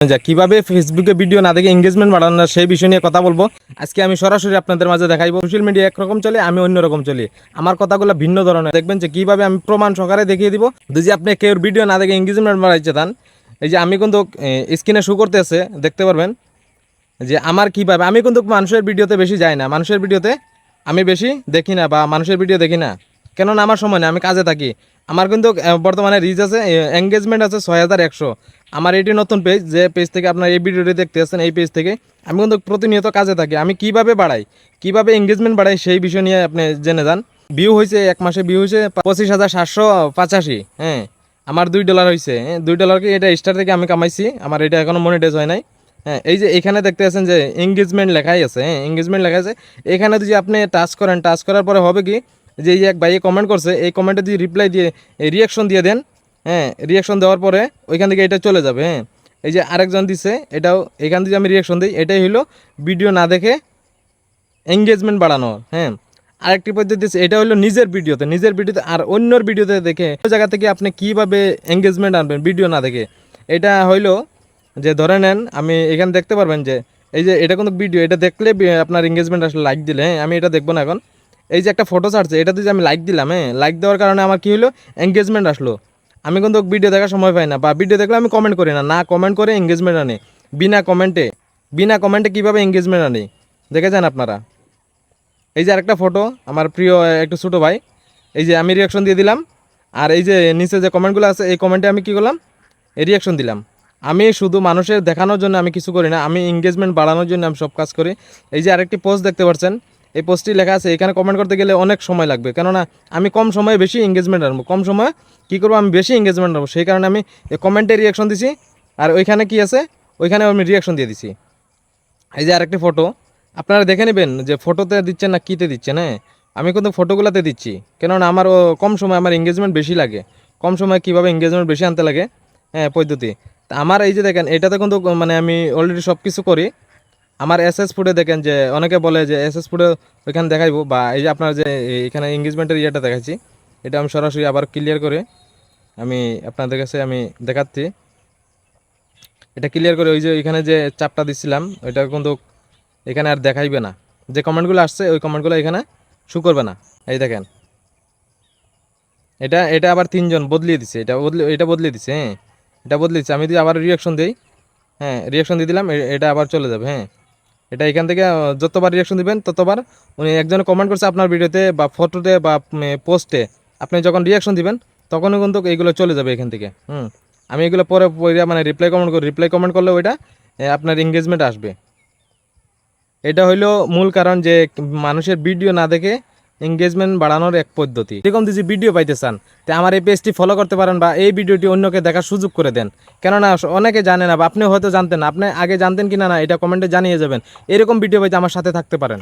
যা, কীভাবে ফেসবুকে ভিডিও না দেখে এঙ্গেজমেন্ট বাড়ানো সেই বিষয় নিয়ে কথা বলব। আজকে আমি সরাসরি আপনাদের মাঝে দেখাইবো। সোশ্যাল মিডিয়া একরকম চলে, আমি অন্যরকম চলি। আমার কথাগুলো ভিন্ন ধরনের। দেখবেন যে কীভাবে আমি প্রমাণ সহকারে দেখিয়ে দিব। যদি আপনি কেউ ভিডিও না দেখে এঙ্গেজমেন্ট বাড়াইতে চান, এই যে আমি কিন্তু স্ক্রিনে শো করতেছে দেখতে পারবেন যে আমার কীভাবে, আমি কিন্তু মানুষের ভিডিওতে বেশি যাই না। মানুষের ভিডিওতে আমি বেশি দেখি না বা মানুষের ভিডিও দেখি না। কেননা আমার সময় না আমি কাজে থাকি। আমার কিন্তু বর্তমানে রিচ আছে এঙ্গেজমেন্ট আছে ছয় হাজার একশো। আমার এটি নতুন পেজ যে পেজ থেকে আপনার এই ভিডিওটি দেখতে আসছেন, এই পেজ থেকে, আমি কিন্তু প্রতিনিয়ত কাজে থাকি। আমি কীভাবে বাড়াই, কীভাবে এঙ্গেজমেন্ট বাড়াই, সেই বিষয় নিয়ে আপনি জেনে যান। ভিউ হয়েছে, এক মাসে ভিউ হয়েছে পঁচিশ হাজার সাতশো পঁচাশি হ্যাঁ। আমার দুই ডলার হয়েছে হ্যাঁ। দুই ডলারকে এটা স্টার থেকে আমি কামাইছি, আমার এটা এখনও মনিটাইজ হয় নাই হ্যাঁ। এই যে এখানে দেখতে আছেন যে এঙ্গেজমেন্ট লেখাই আছে হ্যাঁ। এঙ্গেজমেন্ট লেখা আছে। এখানে যদি আপনি টাচ করেন টাচ করার পরে হবে কি, যে এই যে এক ভাইয়ে কমেন্ট করছে, এই কমেন্টে যদি রিপ্লাই দিয়ে রিয়াকশন দিয়ে দেন হ্যাঁ রিয়াকশন দেওয়ার পরে ওইখান থেকে এটা চলে যাবে হ্যাঁ। এই যে আরেকজন দিছে, এটাও এখান থেকে আমি রিয়াকশন দিই। এটাই হলো ভিডিও না দেখে এঙ্গেজমেন্ট বাড়ানো হ্যাঁ। আরেকটি পদ্ধতি আছে এটা হলো নিজের ভিডিওতে নিজের ভিডিওতে আর অন্যর ভিডিওতে দেখে জায়গা থেকে আপনি কীভাবে এঙ্গেজমেন্ট আনবেন ভিডিও না দেখে। এটা হইল যে ধরে নেন, আমি এখানে দেখতে পারবেন যে এই যে এটা কোনো ভিডিও এটা দেখলে আপনার এঙ্গেজমেন্ট আসলে লাইক দিলে হ্যাঁ আমি এটা দেখব না এখন। এই যে একটা ফটো ছাড়ছে এটা যে আমি লাইক দিলাম হ্যাঁ লাইক দেওয়ার কারণে আমার কি হলো এঙ্গেজমেন্ট আসলো। আমি কিন্তু ভিডিও দেখার সময় পাই না, বা ভিডিও দেখলে আমি কমেন্ট করি না। না কমেন্ট করে এঙ্গেজমেন্ট আনে। বিনা কমেন্টে বিনা কমেন্টে কীভাবে এঙ্গেজমেন্ট আনে? দেখে যান আপনারা? এই যে আরেকটা ফটো আমার প্রিয় একটু ছোটো ভাই। এই যে আমি রিয়াকশন দিয়ে দিলাম, আর এই যে নিচে যে কমেন্টগুলো আছে, এই কমেন্টে আমি কী করলাম? রিয়াকশন দিলাম। আমি শুধু মানুষের দেখানোর জন্য আমি কিছু করি না, আমি এঙ্গেজমেন্ট বাড়ানোর জন্য আমি সব কাজ করি। এই যে আরেকটি পোস্ট দেখতে পাচ্ছেন এই পোস্টটি লেখা আছে, এখানে কমেন্ট করতে গেলে অনেক সময় লাগবে। কেননা আমি কম সময়ে বেশি এঙ্গেজমেন্ট আনব। কম সময়ে কী করব? আমি বেশি এঙ্গেজমেন্ট আনব। সেই কারণে আমি কমেন্টে রিয়াকশন দিছি। আর ওইখানে কি আছে? ওইখানে আমি রিয়াকশন দিয়ে দিছি। এই যে আরেকটি ফটো আপনারা দেখে নেবেন যে ফটোতে দিচ্ছেন না কীতে দিচ্ছেন হ্যাঁ? আমি কিন্তু ফটোগুলোতে দিচ্ছি। কেননা আমার ও কম সময় আমার এঙ্গেজমেন্ট বেশি লাগে। কম সময় কীভাবে এঙ্গেজমেন্ট বেশি আনতে লাগে হ্যাঁ পদ্ধতি। তা আমার এই যে দেখেন, এটাতে কিন্তু মানে আমি অলরেডি সব কিছু করি। আমার এস এস ফুডে দেখেন যে, অনেকে বলে যে এস এস ফুডে ওইখানে দেখাইবো, বা এই যে আপনার যে এখানে এঙ্গেজমেন্টের ইয়েটা দেখাচ্ছি এটা আমি সরাসরি আবার ক্লিয়ার করে আমি আপনাদের কাছে আমি দেখাচ্ছি। এটা ক্লিয়ার করে ওই যে এখানে যে চাপটা দিচ্ছিলাম ওইটা কিন্তু এখানে আর দেখাইবে না। যে কমেন্টগুলো আসছে, ওই কমেন্টগুলো এখানে শু করবে না। এই দেখেন। এটা এটা আবার তিনজন বদলিয়ে দিছে, এটা বদলে, এটা বদলিয়ে দিছে হ্যাঁ। এটা বদলে দিচ্ছে আমি যদি আবার রিয়াকশন দিই হ্যাঁ রিয়াকশন দিয়ে দিলাম এটা আবার চলে যাবে হ্যাঁ। এটা এখান থেকে যতবার রিয়াকশন দিবেন, ততবার উনি একজনে কমেন্ট করছে আপনার ভিডিওতে বা ফটোতে বা পোস্টে আপনি যখন রিয়াকশন দিবেন, তখনও কিন্তু এইগুলো চলে যাবে এখান থেকে। হুম, আমি এগুলো পরে মানে রিপ্লাই কমেন্ট করি। রিপ্লাই কমেন্ট করলে ওইটা আপনার এঙ্গেজমেন্ট আসবে। এটা হইল মূল কারণ যে মানুষের ভিডিও না দেখে এঙ্গেজমেন্ট বাড়ানোর এক পদ্ধতি। এরকম যদি ভিডিও পাইতে চান, তা আমার এই পেজটি ফলো করতে পারেন বা এই ভিডিওটি অন্যকে দেখার সুযোগ করে দেন। কেননা, অনেকে জানে না বা আপনি হয়তো জানতেন আপনি আগে জানতেন কি না না এটা কমেন্টে জানিয়ে যাবেন। এরকম ভিডিও পাইতে আমার সাথে থাকতে পারেন।